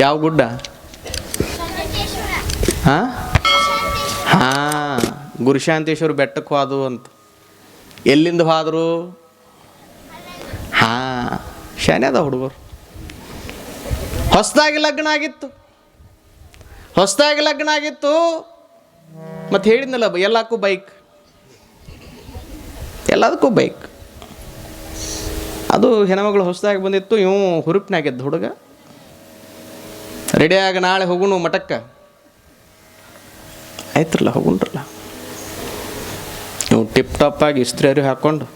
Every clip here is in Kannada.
ಯಾವ ಗುಡ್ಡ ಹಾಂ ಹಾಂ ಗುರುಶಾಂತೇಶ್ವರ ಬೆಟ್ಟಕ್ಕೆ ಹೋದು ಅಂತ. ಎಲ್ಲಿಂದ ಹೋದ್ರು? ಹಾಂ ಶಾನೆ ಅದ ಹುಡುಗರು. ಹೊಸದಾಗಿ ಲಗ್ನ ಆಗಿತ್ತು. ಹೊಸದಾಗಿ ಲಗ್ನ ಆಗಿತ್ತು. ಮತ್ತು ಹೇಳಿದ್ನಲ್ಲ ಎಲ್ಲಕ್ಕೂ ಬೈಕ್. ಎಲ್ಲದಕ್ಕೂ ಬೈಕ್. ಅದು ಹೆಣ್ಮಗಳು ಹೊಸದಾಗಿ ಬಂದಿತ್ತು ಇವು ಹುರುಪ್ನಾಗಿದ್ದ ಹುಡುಗ. ರೆಡಿಯಾಗ ನಾಳೆ ಹೋಗುಣು ಮಠಕ್ಕೆ? ಆಯ್ತ್ರಲ್ಲ ಹೋಗುಣ್ರಲ್ಲ. ನೀವು ಟಿಪ್ ಟಾಪ್ ಆಗಿ ಇಸ್ತ್ರಿ ಅರಿವು ಹಾಕ್ಕೊಂಡು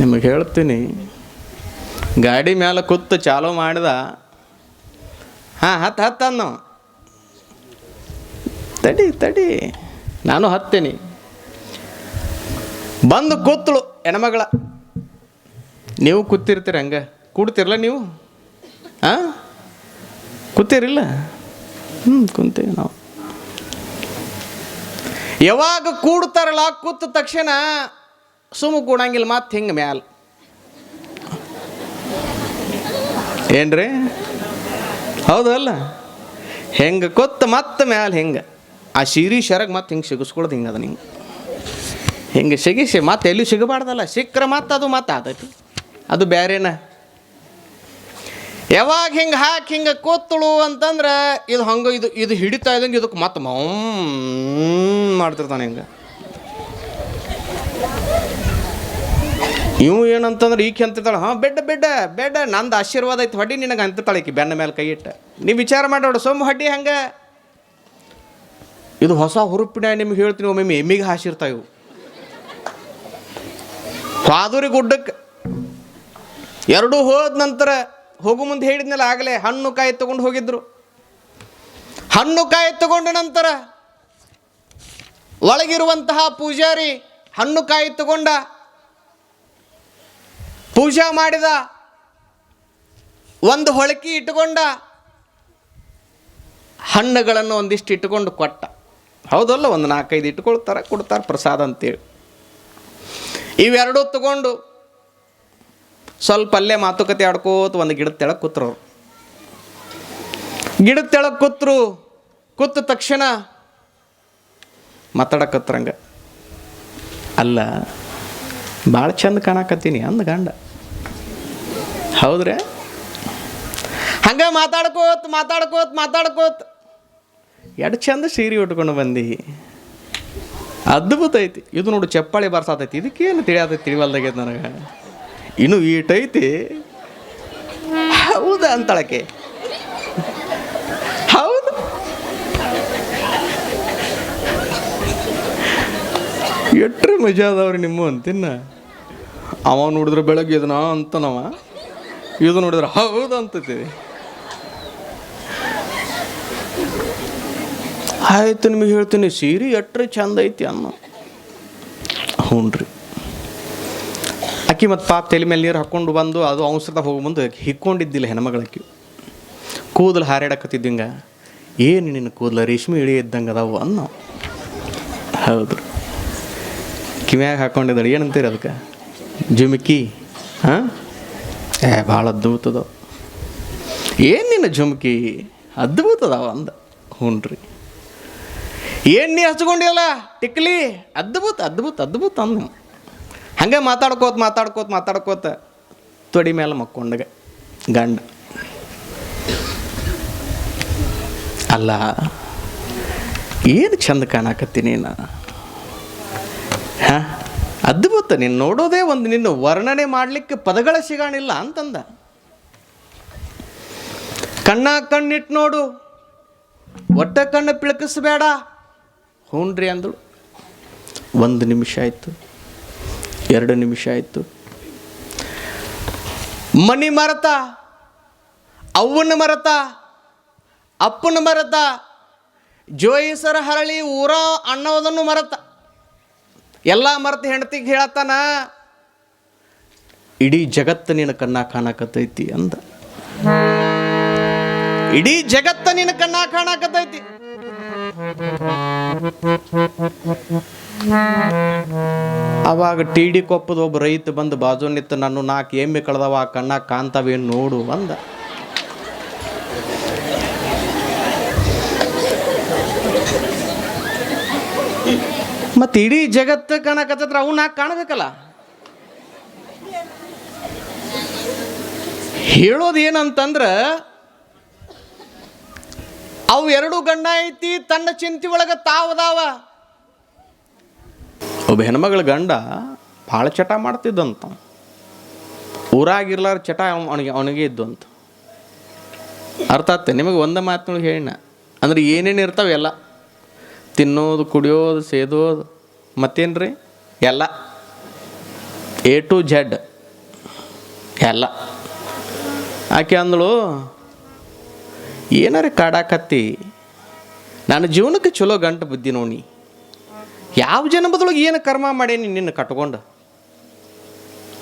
ನಿಮಗೆ ಹೇಳ್ತೀನಿ ಗಾಡಿ ಮೇಲೆ ಕೂತು ಚಾಲೋ ಮಾಡಿದ ಹಾಂ ಹತ್ತು ಹತ್ತು ಅನ್ನೋ. ತಡಿ ತಡಿ. ನಾನು ಹತ್ತೀನಿ. ಬಂದು ಕೂತಳು ಹೆಣ್ಮಗಳ. ನೀವು ಕೂತಿರ್ತೀರ ಹಂಗೆ? ಕೂಡ್ತಿರಲ್ಲ ನೀವು? ಹಾಂ ಕೂತಿರಿಲ್ಲ? ಹ್ಞೂ ಕುಂತೀವಿ ನಾವು. ಯಾವಾಗ ಕೂಡ್ತಾರಲ್ಲ, ಕೂತ ತಕ್ಷಣ ಸುಮ್ಮ ಕೂಡಂಗಿಲ್ಲ ಮತ್ತೆ ಹಿಂಗೆ ಮ್ಯಾಲ. ಏನ್ರಿ? ಹೌದಲ್ಲ ಹೆಂಗೆ ಕೊತ್ತ ಮತ್ತೆ ಮ್ಯಾಲ ಹೆಂಗೆ. ಆ ಸೀರಿ ಶರಗ್ ಮತ್ತೆ ಹಿಂಗೆ ಸಿಗಿಸ್ಕೊಳ್ದು ಹಿಂಗೆ ಅದ ನಿಂಗೆ. ಹಿಂಗೆ ಸಿಗಿಸಿ ಮತ್ತೆ ಎಲ್ಲಿ ಸಿಗಬಾರ್ದಲ್ಲ, ಸಿಕ್ಕರೆ ಮತ್ತೆ ಅದು ಮತ್ತೆ ಆತೈತಿ ಅದು ಬೇರೆನ ಯಾವಾಗ ಹಿಂಗೆ ಹಾಕಿ ಹಿಂಗೆ ಕೂತಳು ಅಂತಂದ್ರೆ ಇದು ಹಂಗೆ ಇದು ಇದು ಹಿಡಿತಾ ಇದ್ದಂಗೆ ಇದಕ್ಕೆ ಮತ್ತೆ ಮೌಮ್ ಮಾಡ್ತಿರ್ತಾನೆ ಹಿಂಗೆ. ಇವು ಏನಂತಂದ್ರೆ ಈಕೆ ಅಂತಿರ್ತಾಳೆ, ಹಾಂ, ಬೆಡ್ಡ ಬೆಡ್ಡ ಬೆಡ್ಡ, ನಂದು ಆಶೀರ್ವಾದ ಐತೆ, ಹೊಡಿ ನಿನಗೆ ಅಂತಿರ್ತಾಳೆ ಈಕೆ ಬೆನ್ನ ಮೇಲೆ ಕೈ ಇಟ್ಟ. ನೀವು ವಿಚಾರ ಮಾಡೋಡು ಸೊಮ್ಮ ಹಡ್ಡಿ ಹಂಗೆ. ಇದು ಹೊಸ ಹುರುಪಿನ ನಿಮ್ಗೆ ಹೇಳ್ತೀನಿ ಒಮ್ಮೆ, ಎಮ್ಮಿಗೆ ಹಾಸಿರ್ತಾವೆ ಇವು. ಪಾದೂರಿ ಗುಡ್ಡಕ್ಕೆ ಎರಡೂ ಹೋದ ನಂತರ ಹೋಗು ಮುಂದೆ ಹೇಳಿದ್ನಲ್ಲ, ಆಗಲೇ ಹಣ್ಣು ಕಾಯಿ ತಗೊಂಡು ಹೋಗಿದ್ರು. ಹಣ್ಣು ಕಾಯಿ ತಗೊಂಡ ನಂತರ ಒಳಗಿರುವಂತಹ ಪೂಜಾರಿ ಹಣ್ಣು ಕಾಯಿ ತಗೊಂಡ ಪೂಜಾ ಮಾಡಿದ ಒಂದು ಹೊಳಕಿ ಇಟ್ಟುಕೊಂಡ ಹಣ್ಣುಗಳನ್ನು ಒಂದಿಷ್ಟು ಇಟ್ಟುಕೊಂಡು ಕೊಟ್ಟ. ಹೌದಲ್ಲ, ಒಂದು ನಾಲ್ಕೈದು ಇಟ್ಕೊಳ್ತಾರೆ ಕೊಡ್ತಾರೆ ಪ್ರಸಾದ ಅಂತೇಳಿ. ಇವೆರಡೂ ತಗೊಂಡು ಸ್ವಲ್ಪ ಅಲ್ಲೇ ಮಾತುಕತೆ ಆಡ್ಕೋತ ಒಂದು ಗಿಡದ ತೆಳಗೆ ಕೂತ್ರು ಗಿಡದ ತೆಳಗೆ ಕೂತ್ರು, ಕೂತ ತಕ್ಷಣ ಮಾತಾಡಕತ್ರಂಗ ಅಲ್ಲ ಭಾಳ ಚಂದ ಕಾಣಕತ್ತೀನಿ ಅಂದ ಗಂಡ. ಹೌದ್ರೆ? ಹಂಗೆ ಮಾತಾಡ್ಕೋತ ಮಾತಾಡ್ಕೋತ ಮಾತಾಡ್ಕೋತ ಎಡ್ ಚಂದ ಸೀರೆ ಉಟ್ಕೊಂಡು ಬಂದಿ. ಅದ್ಭುತ ಐತಿ. ಇದು ನೋಡು, ಚಪ್ಪಾಳಿ ಬರ್ಸಾತೈತಿ. ಇದಕ್ಕೇನು ತಿಳಿಯಾತೈತಿ ತಿಳಿವಲ್ದಾಗೈತೆ ನನಗೆ? ಇನ್ನು ಈಟೈತಿ. ಹೌದಾ ಅಂತಳಕೆ ಹೌದು. ಎಟ್ರೆ ಮಜಾ ಅದಾವ್ರಿ ನಿಮ್ಮ ಅಂತಿನ್ನ? ಅವ ನೋಡಿದ್ರೆ ಬೆಳಗ್ಗೆ ಇದನ್ನ ಅಂತನವ. ಇದು ನೋಡಿದ್ರೆ ಹೌದು ಅಂತತೀವಿ. ಆಯ್ತು ನಿಮಗೆ ಹೇಳ್ತೀನಿ, ಸೀರೆ ಎಟ್ರೆ ಚಂದ ಐತಿ ಅನ್ನೋ. ಹ್ಞೂ ರೀ ಅಕ್ಕಿ ಮತ್ತು ಪಾಪ ತಲೆ ಮೇಲೆ ನೀರು ಹಾಕ್ಕೊಂಡು ಬಂದು ಅದು ಔಷಧ ಹೋಗಿ ಮುಂದೆ ಹಿಕ್ಕೊಂಡಿದ್ದಿಲ್ಲ ಹೆಣ್ಮಗಳಕ್ಕಿ ಕೂದಲು ಹಾರಾಡಕತ್ತಿದ್ದಂಗ ಏನು ನಿನ್ನ ಕೂದಲು? ರೇಷ್ಮೆ ಇಳಿ ಇದ್ದಂಗೆ ಅದಾವು? ಅನ್ನೋ. ಹೌದು. ಕಿವ್ಯಾಗ ಹಾಕ್ಕೊಂಡಿದ್ದಾಳೆ ಏನಂತೀರಿ ಅದಕ್ಕೆ? ಜುಮಕಿ, ಹಾಂ? ಏ, ಭಾಳ ಅದ್ಭುತದ ಏನು ನಿನ್ನ ಜುಮಕಿ? ಅದ್ಭುತ ಅದಾವ ಅಂದ. ಹ್ಞೂನ್ರಿ ಏನು ನೀ ಹಚ್ಕೊಂಡಿಯಲ್ಲ? ಟಿಕ್ಲಿ? ಅದ್ಭುತ ಅದ್ಭುತ ಅದ್ಭುತ ಅಂದ. ಹಂಗೆ ಮಾತಾಡ್ಕೋತ ಮಾತಾಡ್ಕೋತ ಮಾತಾಡ್ಕೋತ ತೊಡಿ ಮೇಲೆ ಮಕ್ಕೊಂಡಗ ಗಂಡ. ಅಲ್ಲ, ಏನು ಚಂದ ಕಾಣಕತ್ತೀನಿ ನೀನು? ಹಾಂ? ಅದ್ಭುತ, ನೀನು ನೋಡೋದೇ ಒಂದು, ನಿನ್ನ ವರ್ಣನೆ ಮಾಡಲಿಕ್ಕೆ ಪದಗಳ ಸಿಗಾಣಿಲ್ಲ ಅಂತಂದ. ಕಣ್ಣ ಕಣ್ಣಿಟ್ಟು ನೋಡು, ಒಟ್ಟ ಕಣ್ಣು ಪಿಳಕಿಸ್ಬೇಡ. ಹ್ಞೂನ್ರಿ ಅಂದಳು. ಒಂದು ನಿಮಿಷ ಆಯಿತು. ಎರಡು ನಿಮಿಷ ಆಯಿತು. ಮನಿ ಮರತ, ಅವ್ವನ ಮರತ, ಅಪ್ಪನ ಮರತ ಜೋಯಿಸರ ಹರಳಿ ಊರ ಅನ್ನೋದನ್ನು ಮರತ. ಎಲ್ಲ ಮರತ ಹೆಂಡತಿಗೆ ಹೇಳತ್ತಾನ, ಇಡೀ ಜಗತ್ತು ನಿನ್ನ ಕಣ್ಣ ಕಾಣಕತ್ತೈತಿ ಅಂದ. ಇಡೀ ಜಗತ್ತ ನಿನ್ನ ಕಣ್ಣ ಕಾಣಕತ್ತೈತಿ ಅವಾಗ ಟಿ ಡಿ ಕೊಪ್ಪದ ಒಬ್ಬ ರೈತ ಬಂದು, ಬಾಜು ನಿಂತು ನನ್ನ ನಾಲ್ಕು ಎಮ್ಮೆ ಕಳೆದವ ಕಣ್ಣಾಗ ಕಾಣ್ತಾವೇನು ನೋಡು ಅಂದ. ಮತ್ತೆ ಇಡೀ ಜಗತ್ತು ಕಾಣಕತ್ತದ್ರ ಅವು ನಾಲ್ಕು ಕಾಣಬೇಕಲ್ಲ? ಹೇಳೋದು ಏನಂತಂದ್ರ, ಅವು ಎರಡು ಗಂಡ ಐತಿ, ತನ್ನ ಚಿಂತೆ ಒಳಗೆ ತಾವದಾವ ಒಬ್ಬ ಹೆಣ್ಮಗಳ ಗಂಡ ಭಾಳ ಚಟ ಮಾಡ್ತಿದ್ದಂತ. ಊರಾಗಿರ್ಲಾರ ಚಟ ಅವನಿಗೆ ಅವನಿಗೆ ಇದ್ದಂತ. ಅರ್ಥ ಆಗ್ತದೆ, ನಿಮಗೆ ಒಂದು ಮಾತಿನೊಳಗೆ ಹೇಳಿನ. ಅಂದ್ರೆ ಏನೇನು ಇರ್ತಾವೆ ಎಲ್ಲ. ತಿನ್ನೋದು, ಕುಡಿಯೋದು, ಸೇದೋದು ಮತ್ತೇನು ರೀ ಎಲ್ಲ. ಎ ಟು ಜೆಡ್ ಎಲ್ಲ. ಆಕೆ ಅಂದಳು, ಏನಾರ ಕಾಡಾಕತ್ತಿ? ನನ್ನ ಜೀವನಕ್ಕೆ ಚಲೋ ಗಂಟು ಬುದ್ಧಿ ನೋಡಿ ಯಾವ ಜನ್ಮದೊಳಗೆ ಏನು ಕರ್ಮ ಮಾಡೇನಿ ನಿನ್ನ ಕಟ್ಕೊಂಡು?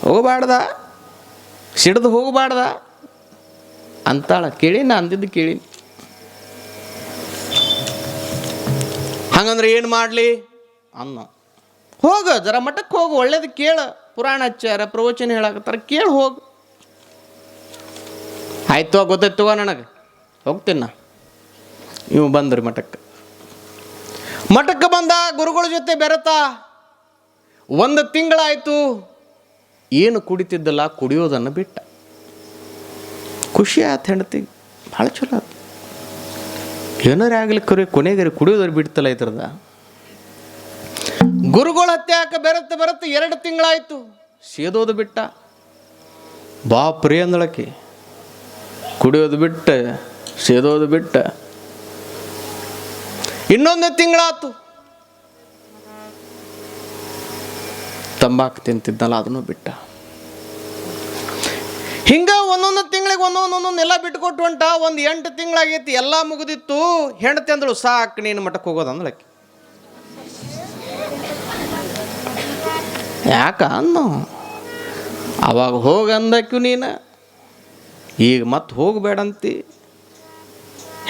ಹೋಗಬಾರ್ದ. ಸಿಡ್ದು ಹೋಗಬಾರ್ದ. ಅಂತಾಳ. ಕೇಳಿ ನಾ ಅಂದಿದ್ದು ಕೇಳಿ ಹಂಗಂದ್ರೆ ಏನು ಮಾಡಲಿ? ಅನ್ನ. ಹೋಗು, ಜರ ಮಠಕ್ಕೆ ಹೋಗು, ಒಳ್ಳೇದು ಕೇಳು. ಪುರಾಣ ಹಚ್ಚಾರ ಪ್ರವಚನ ಹೇಳಕತ್ತಾರ, ಕೇಳಿ, ಹೋಗು. ಆಯ್ತು ಗೊತ್ತಾಯ್ತು ನನಗೆ. ಹೋಗ್ತೀನಿ ನಾ. ಇವು ಬಂದ್ರಿ ಮಠಕ್ಕೆ. ಮಠಕ್ಕೆ ಬಂದ ಗುರುಗಳ ಜೊತೆ ಬೆರೆತ ಒಂದು ತಿಂಗಳಾಯಿತು, ಏನು ಕುಡಿತಿದ್ದಲ್ಲ, ಕುಡಿಯೋದನ್ನು ಬಿಟ್ಟ. ಖುಷಿ ಆಯ್ತು ಹೆಂಡತಿ, ಭಾಳ ಚಲೋ ಆಯ್ತು. ಏನಾರೇ ಕರೆ ಕೊನೆಗರಿ ಕುಡಿಯೋದ್ರ ಬಿಡ್ತಲ್ಲ ಇದ್ರದ ಗುರುಗಳ ಹತ್ಯಾಕ ಬೆರತ್ತೆ ಬೆರತ್ತೆ ಎರಡು ತಿಂಗಳಾಯ್ತು, ಸೇದೋದು ಬಿಟ್ಟ. ಬಾ ಪ್ರಿಯಂದಳಕಿ ಕುಡಿಯೋದು ಬಿಟ್ಟ, ಸೇದೋದು ಬಿಟ್ಟ. ಇನ್ನೊಂದು ತಿಂಗಳಾತು. ತಂಬಾಕು ತಿಂತಿದ್ದಲ್ಲ, ಅದನ್ನು ಬಿಟ್ಟ. ಹಿಂಗ ಒಂದೊಂದು ತಿಂಗಳಿಗೆ ಒಂದೊಂದು ಒಂದೊಂದು ಎಲ್ಲ ಬಿಟ್ಕೊಟ್ಟು ಹೊಂಟ ಒಂದು ಎಂಟು ತಿಂಗಳಾಗೈತಿ, ಎಲ್ಲ ಮುಗಿದಿತ್ತು. ಹೆಂಡತಿ ಅಂದಳು, ಸಾಕು, ನೀನು ಮಠಕ್ಕೆ ಹೋಗೋದು ಅಂದಳಕ್ಕೆ ಯಾಕ ಅನ್ನೋ ಅವಾಗ ಹೋಗಿ ಅಂದಕ್ಕು ನೀನು, ಈಗ ಮತ್ತೆ ಹೋಗಬೇಡಂತಿ.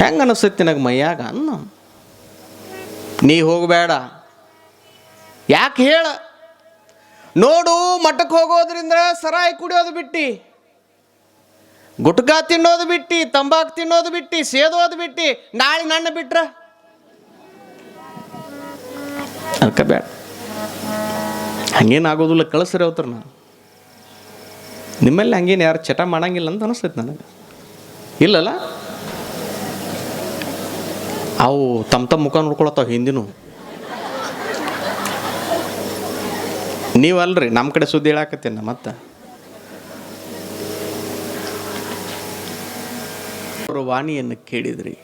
ಹೆಂಗೆ ಅನಿಸ್ತೈತಿ ನನಗೆ ಮೈಯಾಗ ಅನ್ನೋ ನೀ ಹೋಗಬೇಡ. ಯಾಕೆ ಹೇಳ? ನೋಡು ಮಠಕ್ಕೆ ಹೋಗೋದ್ರಿಂದ ಸರಾಯಿ ಕುಡಿಯೋದು ಬಿಟ್ಟಿ. ಗುಟ್ಕಾ ತಿನ್ನೋದು ಬಿಟ್ಟಿ, ತಂಬಾಕು ತಿನ್ನೋದು ಬಿಟ್ಟಿ, ಸೇದೋದು ಬಿಟ್ಟಿ, ನಾಳೆ ನನ್ನ ಬಿಟ್ರ? ಅದಕ್ಕೆ ಬೇಡ. ಹಂಗೇನು ಆಗೋದಿಲ್ಲ ಕಳಿಸ್ರಿ ಅವತ್ರ ನಾನು. ನಿಮ್ಮಲ್ಲಿ ಹಂಗೇನು ಯಾರು ಚಟ ಮಾಡಂಗಿಲ್ಲ ಅಂತ ಅನಿಸ್ತೈತೆ ನನಗೆ. ಇಲ್ಲಲ್ಲ? ಅವು ತಮ್ಮ ತಮ್ಮ ಮುಖ ನೋಡ್ಕೊಳತ್ತಾವ ಹಿಂದಿನೂ ನೀವಲ್ರಿ ನಮ್ಮ ಕಡೆ ಸುದ್ದಿ ಹೇಳಾಕತ್ತೇನ ಮತ್ತೆ? ಅವರ ವಾಣಿಯನ್ನು ಕೇಳಿದ್ರಿ.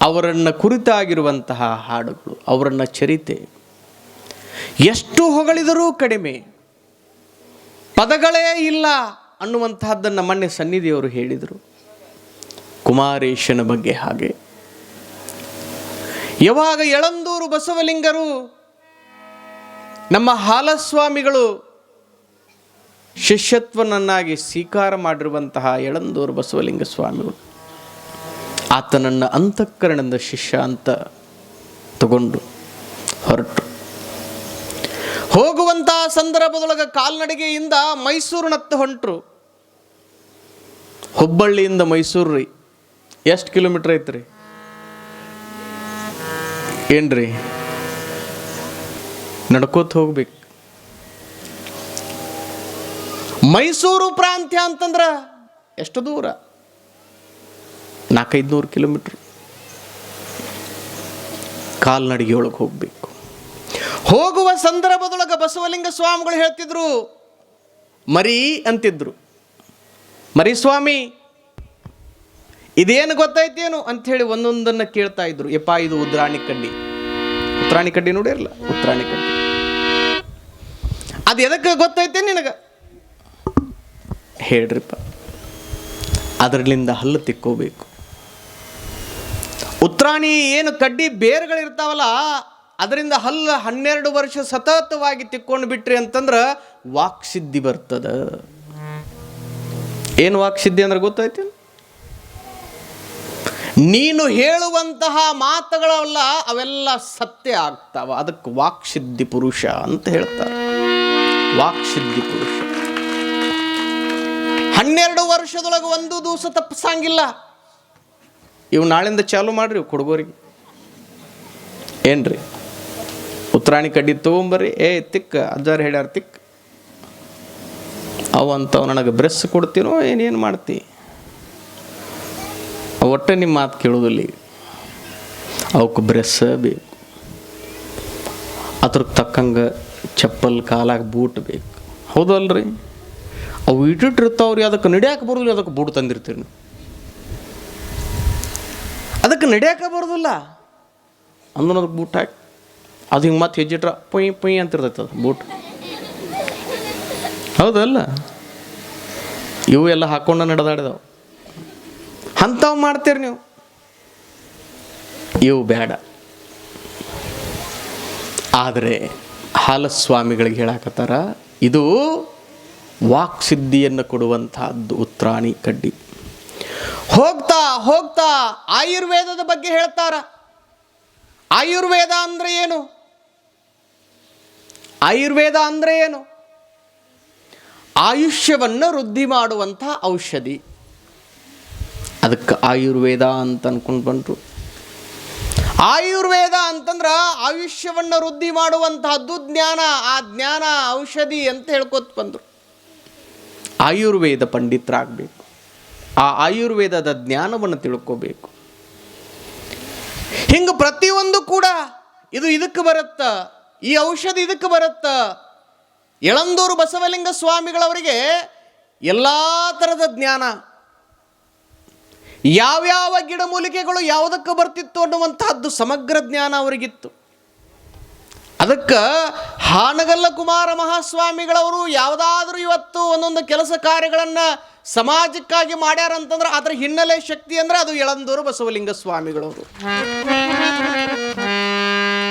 ಅವರನ್ನು ಕುರಿತಾಗಿರುವಂತಹ ಹಾಡುಗಳು, ಅವರನ್ನು ಚರಿತೆ. ಎಷ್ಟು ಹೊಗಳಿದರೂ ಕಡಿಮೆ. ಪದಗಳೇ ಇಲ್ಲ ಅನ್ನುವಂತಹದ್ದನ್ನು ಮೊನ್ನೆ ಸನ್ನಿಧಿಯವರು ಹೇಳಿದರು. ಕುಮಾರೇಶನ ಬಗ್ಗೆ ಹಾಗೆ. ಯಾವಾಗ ಎಳಂದೂರು ಬಸವಲಿಂಗರು ನಮ್ಮ ಹಾಲಸ್ವಾಮಿಗಳು ಶಿಷ್ಯತ್ವನನ್ನಾಗಿ ಸ್ವೀಕಾರ ಮಾಡಿರುವಂತಹ ಎಳಂದೂರು ಬಸವಲಿಂಗ ಸ್ವಾಮಿಗಳು, ಆತನನ್ನು ಅಂತಃಕರಣದ ಶಿಷ್ಯ ಅಂತ ತಗೊಂಡು ಹೊರಟು ಹೋಗುವಂತಹ ಸಂದರ್ಭದೊಳಗೆ ಕಾಲ್ನಡಿಗೆಯಿಂದ ಮೈಸೂರಿನತ್ತ ಹೊಂಟರು. ಹುಬ್ಬಳ್ಳಿಯಿಂದ ಮೈಸೂರು ರೀ ಎಷ್ಟು ಕಿಲೋಮೀಟ್ರ್ ಐತ್ರಿ? ಏನ್ರಿ? ನಡ್ಕೋತ ಹೋಗ್ಬೇಕು. ಮೈಸೂರು ಪ್ರಾಂತ್ಯ ಅಂತಂದ್ರ ಎಷ್ಟು ದೂರ? ನಾಲ್ಕೈದು ನೂರು ಕಿಲೋಮೀಟ್ರ್. ಕಾಲ್ನಡಿಗೆ ಒಳಗೆ ಹೋಗ್ಬೇಕು. ಹೋಗುವ ಸಂದರ್ಭದೊಳಗೆ ಬಸವಲಿಂಗ ಸ್ವಾಮಿಗಳು ಹೇಳ್ತಿದ್ರು ಮರಿ ಅಂತಿದ್ರು. ಮರಿ ಸ್ವಾಮಿ ಇದೇನು ಗೊತ್ತೈತೇನು ಅಂಥೇಳಿ ಒಂದೊಂದನ್ನು ಕೇಳ್ತಾ ಇದ್ರು. ಯಪ್ಪ ಇದು ಉದ್ರಾಣಿ ಕಡ್ಡಿ. ಉತ್ರಾಣಿ ಕಡ್ಡಿ ನೋಡಿರಲ್ಲ ಉತ್ರಾಣಿ ಕಡ್ಡಿ. ಅದು ಎದಕ್ಕೆ ಗೊತ್ತೈತೆ ನಿನಗೆ? ಹೇಳ್ರಿಪ್ಪ. ಅದರಲ್ಲಿಂದ ಹಲ್ಲು ತಿಕ್ಕೋಬೇಕು. ಉತ್ರಾಣಿ ಏನು ಕಡ್ಡಿ ಬೇರುಗಳಿರ್ತಾವಲ್ಲ, ಅದರಿಂದ ಹಲ್ಲು ಹನ್ನೆರಡು ವರ್ಷ ಸತತವಾಗಿ ತಿಕ್ಕೊಂಡು ಬಿಟ್ರಿ ಅಂತಂದ್ರೆ ವಾಕ್ಸಿದ್ಧಿ ಬರ್ತದ. ಏನು ವಾಕ್ಸಿದ್ಧಿ ಅಂದ್ರೆ ಗೊತ್ತಾಯ್ತು ನೀನು ಹೇಳುವಂತಹ ಮಾತುಗಳಲ್ಲ, ಅವೆಲ್ಲ ಸತ್ಯ ಆಗ್ತಾವ. ಅದಕ್ಕೆ ವಾಕ್ಸಿದ್ಧಿ ಪುರುಷ ಅಂತ ಹೇಳ್ತಾರೆ. ವಾಕ್ಸಿದ್ಧಿ ಪುರುಷ. ಹನ್ನೆರಡು ವರ್ಷದೊಳಗೆ ಒಂದು ದಿವಸ ತಪ್ಪಿಸಂಗಿಲ್ಲ. ಇವು ನಾಳಿಂದ ಚಾಲು ಮಾಡ್ರಿ ಹುಡುಗರಿಗೆ ಏನ್ರಿ? ಉತ್ತರಾಣಿ ಕಡ್ಡಿ ತಗೊಂಬರ್ರಿ. ಏ, ತಿಕ್ಕ, ಅಜ್ಜಾರು ಹೇಳ್ಯಾರ ತಿಕ್ ಅವು ಅಂಥವು ನನಗೆ ಬ್ರೆಸ್ ಕೊಡ್ತೀನೋ ಏನೇನು ಮಾಡ್ತಿ? ಒಟ್ಟೆ ನಿಮ್ಮ ಮಾತು ಕೇಳೋದಿಲ್ಲ ಅವಕ್ಕೆ ಬ್ರೆಸ್ ಬೇಕು. ಅದ್ರಕ್ಕೆ ತಕ್ಕಂಗೆ ಚಪ್ಪಲ್, ಕಾಲಾಗ ಬೂಟ್ ಬೇಕು. ಹೌದಲ್ರಿ? ಅವು ಇಟ್ಟಿಟ್ಟಿರ್ತಾವ್ರಿ, ಅದಕ್ಕೆ ನಡ್ಯಾಕೆ ಬರೋದಿಲ್ಲ, ಅದಕ್ಕೆ ಬೂಟ್ ತಂದಿರ್ತೀರಿ ನೀವು. ಅದಕ್ಕೆ ನಡೆಯಕ್ಕೆ ಬರೋದಿಲ್ಲ. ಅಂದನ ಅದಕ್ಕೆ ಬೂಟ್ ಹಾಕಿ. ಅದು ಹಿಂಗೆ ಮತ್ತೆ ಹೆಜ್ಜಿಟ್ರ ಪೊಯ್ ಪೊಯ್ ಅಂತಿರ್ತೈತೆ ಅದು ಬೂಟ್. ಹೌದಲ್ಲ? ಇವು ಎಲ್ಲ ಹಾಕೊಂಡು ನಡೆದಾಡಿದವು. ಅಂಥವು ಮಾಡ್ತೀರಿ ನೀವು. ಇವು ಬೇಡ. ಆದರೆ ಹಾಲಸ್ವಾಮಿಗಳಿಗೆ ಹೇಳಾಕತ್ತಾರ, ಇದು ವಾಕ್ಸಿದ್ಧಿಯನ್ನು ಕೊಡುವಂತಹದ್ದು ಉತ್ರಾಣಿ ಕಡ್ಡಿ. ಹೋಗ್ತಾ ಹೋಗ್ತಾ ಆಯುರ್ವೇದದ ಬಗ್ಗೆ ಹೇಳ್ತಾರ. ಆಯುರ್ವೇದ ಅಂದರೆ ಏನು? ಆಯುರ್ವೇದ ಅಂದರೆ ಏನು? ಆಯುಷ್ಯವನ್ನು ವೃದ್ಧಿ ಮಾಡುವಂಥ ಔಷಧಿ. ಅದಕ್ಕೆ ಆಯುರ್ವೇದ ಅಂತ ಅಂದ್ಕೊಂಡು ಬಂದರು. ಆಯುರ್ವೇದ ಅಂತಂದ್ರೆ ಆಯುಷ್ಯವನ್ನು ವೃದ್ಧಿ ಮಾಡುವಂತಹದ್ದು ಜ್ಞಾನ, ಆ ಜ್ಞಾನ ಔಷಧಿ ಅಂತ ಹೇಳ್ಕೊತ ಬಂದರು. ಆಯುರ್ವೇದ ಪಂಡಿತರಾಗಬೇಕು. ಆ ಆಯುರ್ವೇದದ ಜ್ಞಾನವನ್ನು ತಿಳ್ಕೋಬೇಕು. ಹಿಂಗೆ ಪ್ರತಿಯೊಂದು ಕೂಡ ಇದು ಇದಕ್ಕೆ ಬರುತ್ತ, ಈ ಔಷಧಿ ಇದಕ್ಕೆ ಬರುತ್ತ. ಎಳಂದೂರು ಬಸವಲಿಂಗ ಸ್ವಾಮಿಗಳವರಿಗೆ ಎಲ್ಲ ಥರದ ಜ್ಞಾನ ಯಾವ್ಯಾವ ಗಿಡಮೂಲಿಕೆಗಳು ಯಾವುದಕ್ಕೆ ಬರ್ತಿತ್ತು ಅನ್ನುವಂತಹದ್ದು ಸಮಗ್ರ ಜ್ಞಾನ ಅವರಿಗಿತ್ತು. ಅದಕ್ಕೆ ಹಾನಗಲ್ಲ ಕುಮಾರ ಮಹಾಸ್ವಾಮಿಗಳವರು ಯಾವುದಾದ್ರೂ ಇವತ್ತು ಒಂದೊಂದು ಕೆಲಸ ಕಾರ್ಯಗಳನ್ನು ಸಮಾಜಕ್ಕಾಗಿ ಮಾಡ್ಯಾರ ಅಂತಂದ್ರೆ ಅದರ ಹಿನ್ನೆಲೆ ಶಕ್ತಿ ಅಂದರೆ ಅದು ಎಳಂದೂರು ಬಸವಲಿಂಗ ಸ್ವಾಮಿಗಳವರು.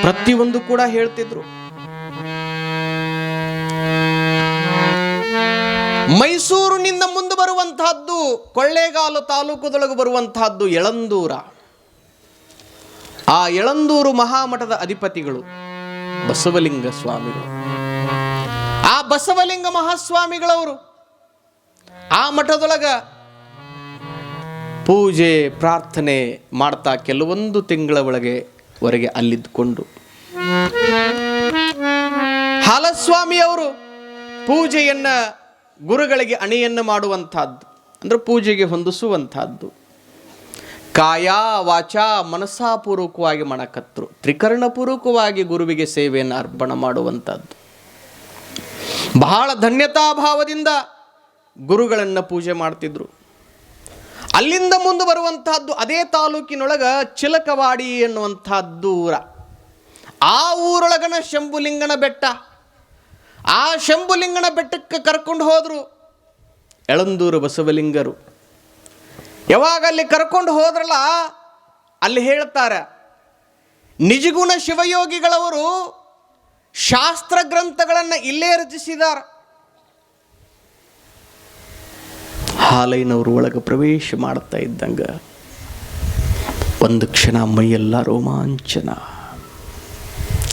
ಪ್ರತಿಯೊಂದು ಕೂಡ ಹೇಳ್ತಿದ್ರು. ಮೈಸೂರಿನಿಂದ ಮುಂದೆ ಬರುವಂತಹದ್ದು ಕೊಳ್ಳೇಗಾಲು ತಾಲೂಕದೊಳಗೆ ಬರುವಂತಹದ್ದು ಎಳಂದೂರ ಆ ಎಳಂದೂರು ಮಹಾಮಠದ ಅಧಿಪತಿಗಳು ಬಸವಲಿಂಗ ಸ್ವಾಮಿಗಳು. ಆ ಬಸವಲಿಂಗ ಮಹಾಸ್ವಾಮಿಗಳವರು ಆ ಮಠದೊಳಗ ಪೂಜೆ, ಪ್ರಾರ್ಥನೆ ಮಾಡ್ತಾ ಕೆಲವೊಂದು ತಿಂಗಳ ಒಳಗೆ ವರೆಗೆ ಅಲ್ಲಿದ್ದುಕೊಂಡು. ಹಾಲಸ್ವಾಮಿಯವರು ಪೂಜೆಯನ್ನ ಗುರುಗಳಿಗೆ ಅಣಿಯನ್ನು ಮಾಡುವಂಥದ್ದು, ಅಂದ್ರೆ ಪೂಜೆಗೆ ಹೊಂದಿಸುವಂಥದ್ದು. ಕಾಯ ವಾಚ ಮನಸ್ಸಾಪೂರ್ವಕವಾಗಿ ಮಣಕತ್ರು ತ್ರಿಕರ್ಣಪೂರ್ವಕವಾಗಿ ಗುರುವಿಗೆ ಸೇವೆಯನ್ನು ಅರ್ಪಣೆ ಮಾಡುವಂಥದ್ದು. ಬಹಳ ಧನ್ಯತಾಭಾವದಿಂದ ಗುರುಗಳನ್ನು ಪೂಜೆ ಮಾಡ್ತಿದ್ರು. ಅಲ್ಲಿಂದ ಮುಂದೆ ಬರುವಂತಹದ್ದು ಅದೇ ತಾಲೂಕಿನೊಳಗ ಚಿಲಕವಾಡಿ ಎನ್ನುವಂತಹದ್ದು ಊರ. ಆ ಊರೊಳಗನ ಶಂಭುಲಿಂಗನ ಬೆಟ್ಟ. ಆ ಶಂಭುಲಿಂಗನ ಬೆಟ್ಟಕ್ಕೆ ಕರ್ಕೊಂಡು ಹೋದರು. ಎಳಂದೂರು ಬಸವಲಿಂಗರು. ಯಾವಾಗ ಅಲ್ಲಿ ಕರ್ಕೊಂಡು ಹೋದ್ರಲ್ಲ, ಅಲ್ಲಿ ಹೇಳ್ತಾರೆ, ನಿಜಗುಣ ಶಿವಯೋಗಿಗಳವರು ಶಾಸ್ತ್ರ ಗ್ರಂಥಗಳನ್ನು ಇಲ್ಲೇ ರಚಿಸಿದ್ದಾರೆ. ಹಾಲೈನವರು ಒಳಗೆ ಪ್ರವೇಶ ಮಾಡ್ತಾ ಇದ್ದಂಗೆ, ಒಂದು ಕ್ಷಣ ಮೈಯೆಲ್ಲ ರೋಮಾಂಚನ.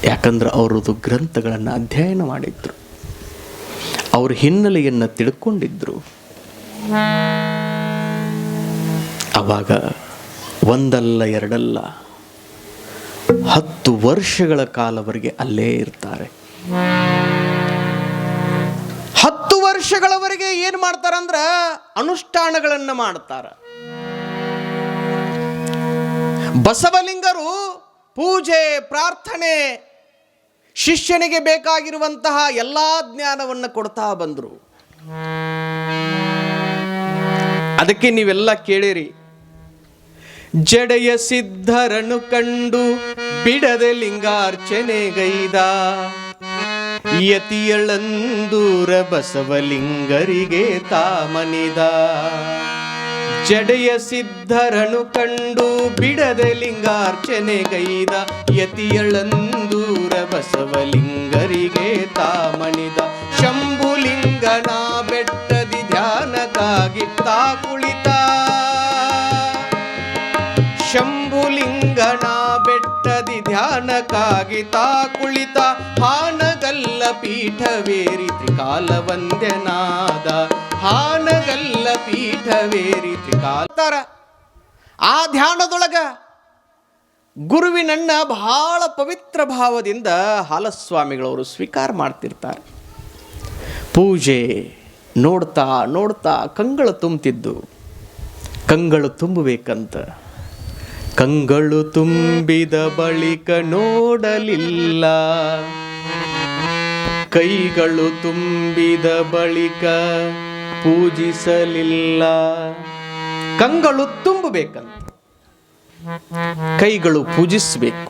ಯಾಕಂದ್ರೆ ಅವರದು ಗ್ರಂಥಗಳನ್ನು ಅಧ್ಯಯನ ಮಾಡಿದ್ರು. ಅವ್ರ ಹಿನ್ನೆಲೆಯನ್ನು ತಿಳ್ಕೊಂಡಿದ್ರು. ಅವಾಗ ಒಂದಲ್ಲ ಎರಡಲ್ಲ ಹತ್ತು ವರ್ಷಗಳ ಕಾಲವರೆಗೆ ಅಲ್ಲೇ ಇರ್ತಾರೆ. ಹತ್ತು ವರ್ಷಗಳವರೆಗೆ ಏನು ಮಾಡ್ತಾರಂದ್ರ ಅನುಷ್ಠಾನಗಳನ್ನು ಮಾಡ್ತಾರ. ಬಸವಲಿಂಗರು ಪೂಜೆ, ಪ್ರಾರ್ಥನೆ ಶಿಷ್ಯನಿಗೆ ಬೇಕಾಗಿರುವಂತಹ ಎಲ್ಲ ಜ್ಞಾನವನ್ನು ಕೊಡ್ತಾ ಬಂದರು. ಅದಕ್ಕೆ ನೀವೆಲ್ಲ ಕೇಳಿರಿ. ಜಡೆಯ ಸಿದ್ಧರನ್ನು ಕಂಡು ಬಿಡದೆ ಲಿಂಗಾರ್ಚನೆಗೈದ ಯತಿಯಳಂದೂರ ಬಸವಲಿಂಗರಿಗೆ ತಾಮನಿದ. ಜಡೆಯ ಸಿದ್ಧರನು ಕಂಡು ಬಿಡದೆ ಲಿಂಗಾರ್ಚನೆಗೈದ ಯತಿಯಳಂದೂರ ಬಸವಲಿಂಗರಿಗೆ ತಾಮಣಿದ ಶಂಭುಲಿಂಗನ ಬೆಟ್ಟದಿ ಧ್ಯಾನಕ್ಕಾಗಿ ತಾ ಕುಳಿತ. ಶಂಭುಲಿಂಗನ ಬೆಟ್ಟದಿ ಧ್ಯಾನಕ್ಕಾಗಿ ತಾ ಕುಳಿತ. ಹಾನಗಲ್ಲ ಪೀಠವೇರಿ ತ್ರಿಕಾಲ ವಂದ್ಯನಾದ ಹಾನಗಲ್ಲ ಪೀಠವೇರಿ ತ್ರಿಕಾಲ. ಆ ಧ್ಯಾನದೊಳಗ ಗುರುವಿನನ್ನ ಬಹಳ ಪವಿತ್ರ ಭಾವದಿಂದ ಹಾಲಸ್ವಾಮಿಗಳವರು ಸ್ವೀಕಾರ ಮಾಡ್ತಿರ್ತಾರೆ. ಪೂಜೆ ನೋಡ್ತಾ ನೋಡ್ತಾ ಕಂಗಳು ತುಂಬುತ್ತಿದ್ದು ಕಂಗಳು ತುಂಬಬೇಕಂತ. ಕಂಗಳು ತುಂಬಿದ ಬಳಿಕ ನೋಡಲಿಲ್ಲ. ಕೈಗಳು ತುಂಬಿದ ಬಳಿಕ ಪೂಜಿಸಲಿಲ್ಲ. ಕಂಗಳು ತುಂಬಬೇಕಂತ. ಕೈಗಳು ಪೂಜಿಸಬೇಕು.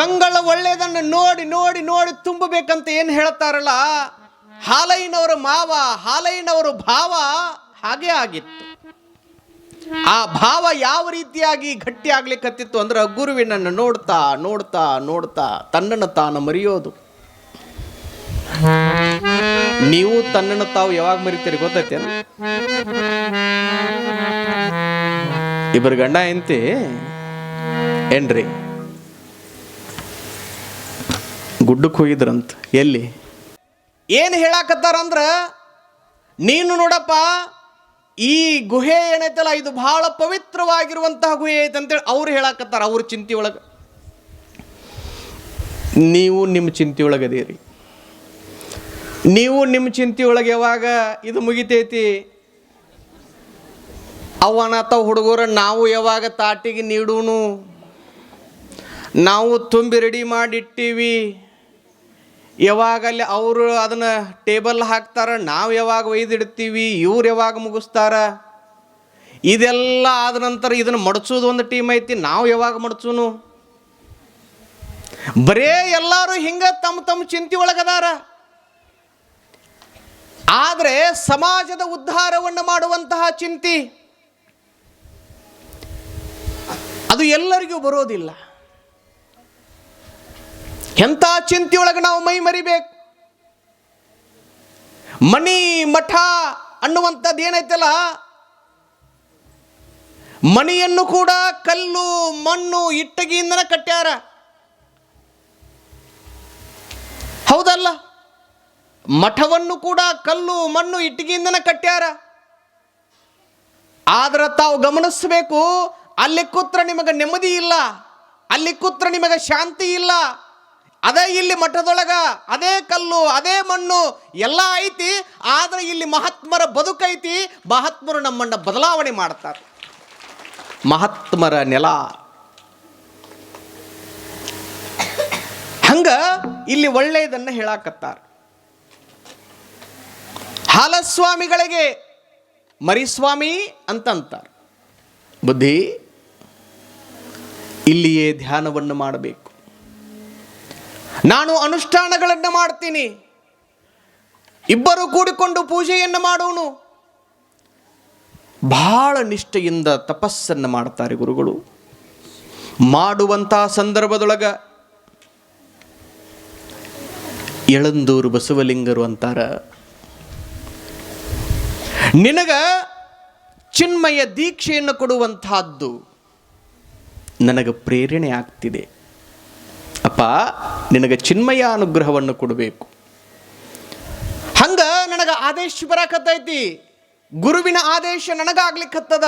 ಕಂಗಳ ಒಳ್ಳೆಯದನ್ನು ನೋಡಿ ನೋಡಿ ನೋಡಿ ತುಂಬಬೇಕಂತ ಏನು ಹೇಳ್ತಾರಲ್ಲ? ಹಾಲೈನವರ ಮಾವ, ಹಾಲೈನವರ ಭಾವ ಹಾಗೆ ಆಗಿತ್ತು. ಆ ಭಾವ ಯಾವ ರೀತಿಯಾಗಿ ಗಟ್ಟಿ ಆಗ್ಲಿಕ್ಕತ್ತಿತ್ತು ಅಂದ್ರೆ ಗುರುವಿನನ್ನು ನೋಡ್ತಾ ನೋಡ್ತಾ ನೋಡ್ತಾ ತನ್ನನ್ನು ತಾನು ಮರೆಯೋದು. ನೀವು ತನ್ನನ್ನು ತಾವು ಯಾವಾಗ ಮರಿತೀರಿ ಗೊತ್ತೈತೇನು ಇಬ್ಬರು ಗಂಡ ಎಂತಿ ಏನ್ರಿ? ಗುಡ್ಡಕ್ಕೆ ಹೋಗಿದ್ರಂತ. ಎಲ್ಲಿ? ಏನು ಹೇಳಾಕತ್ತಾರಂದ್ರ, ನೀನು ನೋಡಪ್ಪ, ಈ ಗುಹೆ ಏನೈತಲ್ಲ, ಇದು ಬಹಳ ಪವಿತ್ರವಾಗಿರುವಂತಹ ಗುಹೆ ಐತೆ ಅಂತೇಳಿ ಅವ್ರು ಹೇಳಾಕತ್ತಾರ ಅವ್ರ ಚಿಂತೆ ಒಳಗೆ. ನೀವು ನಿಮ್ಮ ಚಿಂತೆ ಒಳಗದೀರಿ. ನೀವು ನಿಮ್ಮ ಚಿಂತೆ ಒಳಗೆ ಯಾವಾಗ ಇದು ಮುಗಿತೈತಿ? ಅವನತಾವ ಹುಡುಗರು ನಾವು ಯಾವಾಗ ತಾಟಿಗೆ ನೀಡೂನು? ನಾವು ತುಂಬಿ ರೆಡಿ ಮಾಡಿಟ್ಟಿವಿ. ಯಾವಾಗಲ್ಲಿ ಅವರು ಅದನ್ನು ಟೇಬಲ್ ಹಾಕ್ತಾರ, ನಾವು ಯಾವಾಗ ಒಯ್ದಿಡ್ತೀವಿ, ಇವ್ರು ಯಾವಾಗ ಮುಗಿಸ್ತಾರ? ಇದೆಲ್ಲ ಆದ ನಂತರ ಇದನ್ನು ಮಡಚೋದು ಒಂದು ಟೀಮ್ ಐತಿ, ನಾವು ಯಾವಾಗ ಮಡಚೂನು? ಬರೇ ಎಲ್ಲರೂ ಹಿಂಗ ತಮ್ಮ ತಮ್ಮ ಚಿಂತೆ ಒಳಗದಾರ. ಆದರೆ ಸಮಾಜದ ಉದ್ಧಾರವನ್ನು ಮಾಡುವಂತಹ ಚಿಂತಿ. ಅದು ಎಲ್ಲರಿಗೂ ಬರೋದಿಲ್ಲ. ಎಂಥ ಚಿಂತೆಯೊಳಗೆ ನಾವು ಮೈ ಮರಿಬೇಕು? ಮಣಿ ಮಠ ಅನ್ನುವಂಥದ್ದು ಏನೈತಲ್ಲ? ಮಣಿಯನ್ನು ಕೂಡ ಕಲ್ಲು, ಮಣ್ಣು, ಇಟ್ಟಗಿಯಿಂದನ ಕಟ್ಟ್ಯಾರ. ಹೌದಲ್ಲ? ಮಠವನ್ನು ಕೂಡ ಕಲ್ಲು, ಮಣ್ಣು, ಇಟ್ಟಿಗೆಯಿಂದನ ಕಟ್ಟ್ಯಾರ. ಆದ್ರೆ ತಾವು ಗಮನಿಸಬೇಕು ಅಲ್ಲಿ ಕೂತ್ರ ನಿಮಗೆ ನೆಮ್ಮದಿ ಇಲ್ಲ, ಅಲ್ಲಿ ಕೂತ್ರ ನಿಮಗೆ ಶಾಂತಿ ಇಲ್ಲ. ಅದೇ ಇಲ್ಲಿ ಮಠದೊಳಗ, ಅದೇ ಕಲ್ಲು, ಅದೇ ಮಣ್ಣು, ಎಲ್ಲ ಐತಿ, ಆದ್ರೆ ಇಲ್ಲಿ ಮಹಾತ್ಮರ ಬದುಕೈತಿ ಮಹಾತ್ಮರು ನಮ್ಮನ್ನ ಬದಲಾವಣೆ ಮಾಡ್ತಾರೆ. ಮಹಾತ್ಮರ ನೆಲ. ಹಂಗ ಇಲ್ಲಿ ಒಳ್ಳೆಯದನ್ನ ಹೇಳಾಕತ್ತಾರ. ಹಾಲಸ್ವಾಮಿಗಳಿಗೆ ಮರಿಸ್ವಾಮಿ ಅಂತಂತಾರೆ. ಬುದ್ಧಿ? ಇಲ್ಲಿಯೇ ಧ್ಯಾನವನ್ನು ಮಾಡಬೇಕು. ನಾನು ಅನುಷ್ಠಾನಗಳನ್ನು ಮಾಡ್ತೀನಿ. ಇಬ್ಬರು ಕೂಡಿಕೊಂಡು ಪೂಜೆಯನ್ನು ಮಾಡೋನು. ಬಹಳ ನಿಷ್ಠೆಯಿಂದ ತಪಸ್ಸನ್ನು ಮಾಡ್ತಾರೆ ಗುರುಗಳು. ಮಾಡುವಂತಹ ಸಂದರ್ಭದೊಳಗ ಎಳಂದೂರು ಬಸವಲಿಂಗರು ಅಂತಾರ. ನಿನಗ ಚಿನ್ಮಯ ದೀಕ್ಷೆಯನ್ನು ಕೊಡುವಂತಹದ್ದು. ನನಗೆ ಪ್ರೇರಣೆ ಆಗ್ತಿದೆ. ಅಪ್ಪ, ನಿನಗೆ ಚಿನ್ಮಯ ಅನುಗ್ರಹವನ್ನು ಕೊಡಬೇಕು. ಹಂಗ ನನಗೆ ಆದೇಶ ಬರಕತ್ತೈತಿ. ಗುರುವಿನ ಆದೇಶ ನನಗಾಗ್ಲಿಕ್ಕತ್ತದ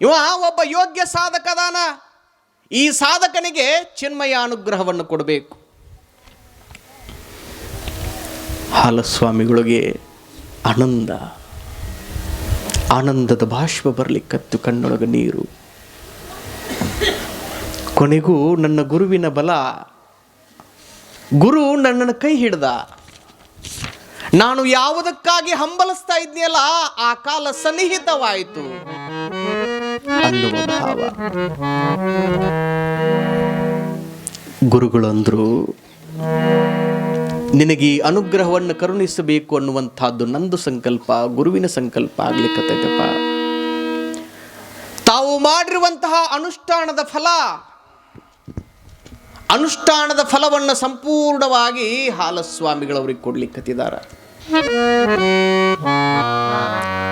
ಇವ ಒಬ್ಬ ಯೋಗ್ಯ ಸಾಧಕದಾನ ಈ ಸಾಧಕನಿಗೆ ಚಿನ್ಮಯ ಅನುಗ್ರಹವನ್ನು ಕೊಡಬೇಕು. ಹಾಲಸ್ವಾಮಿಗಳಿಗೆ ಆನಂದ. ಆನಂದದ ಬಾಷ್ಪ ಬರ್ಲಿಕ್ಕತ್ತು ಕಣ್ಣೊಳಗ ನೀರು. ಕೊನೆಗೂ ನನ್ನ ಗುರುವಿನ ಬಲ. ಗುರು ನನ್ನನ್ನು ಕೈ ಹಿಡ್ದ. ನಾನು ಯಾವುದಕ್ಕಾಗಿ ಹಂಬಲಿಸ್ತಾ ಇದ್ನಿಯಲ್ಲ ಆ ಕಾಲ ಸನ್ನಿಹಿತವಾಯಿತು ಅನ್ನುವ ಭಾವ. ಗುರುಗಳು ಅಂದ್ರು, ನಿನಗೆ ಈ ಅನುಗ್ರಹವನ್ನು ಕರುಣಿಸಬೇಕು ಅನ್ನುವಂಥದ್ದು ನಂದು ಸಂಕಲ್ಪ, ಗುರುವಿನ ಸಂಕಲ್ಪ ಆಗ್ಲಿಕ್ಕೆ ತಾವು ಮಾಡಿರುವಂತಹ ಅನುಷ್ಠಾನದ ಫಲ ಅನುಷ್ಠಾನದ ಫಲವನ್ನು ಸಂಪೂರ್ಣವಾಗಿ ಹಾಲಸ್ವಾಮಿಗಳವ್ರಿಗೆ ಕೊಡ್ಲಿಕ್ಕತ್ತಿದ್ದಾರೆ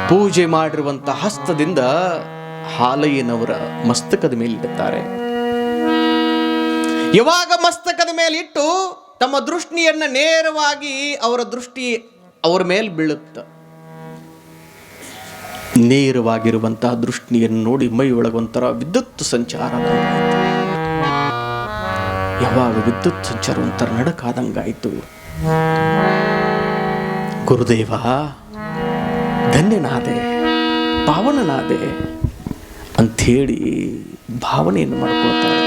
ಪೂಜೆ ಮಾಡಿರುವಂತಹ ಹಸ್ತದಿಂದ ಹಾಲಯ್ಯನವರ ಮಸ್ತಕದ ಮೇಲಿಡುತ್ತಾರೆ ಯಾವಾಗ ಮಸ್ತಕದ ಮೇಲಿಟ್ಟು ತಮ್ಮ ದೃಷ್ಟಿಯನ್ನು ನೇರವಾಗಿ ಅವರ ದೃಷ್ಟಿ ಅವರ ಮೇಲೆ ಬೀಳುತ್ತ. ನೇರವಾಗಿರುವಂತಹ ದೃಷ್ಟಿಯನ್ನು ನೋಡಿ ಮೈ ಒಳಗೊಂಥರ ವಿದ್ಯುತ್ ಸಂಚಾರ. ಯಾವಾಗ ವಿದ್ಯುತ್ ಸಂಚಾರ ನಡಕಾದಂಗಾಯಿತು ಗುರುದೇವ ಧನ್ಯನಾದೆ ಪಾವನನಾದೆ ಅಂಥೇಳಿ ಭಾವನೆಯನ್ನು ಮಾಡ್ಕೊಳ್ತಾರೆ.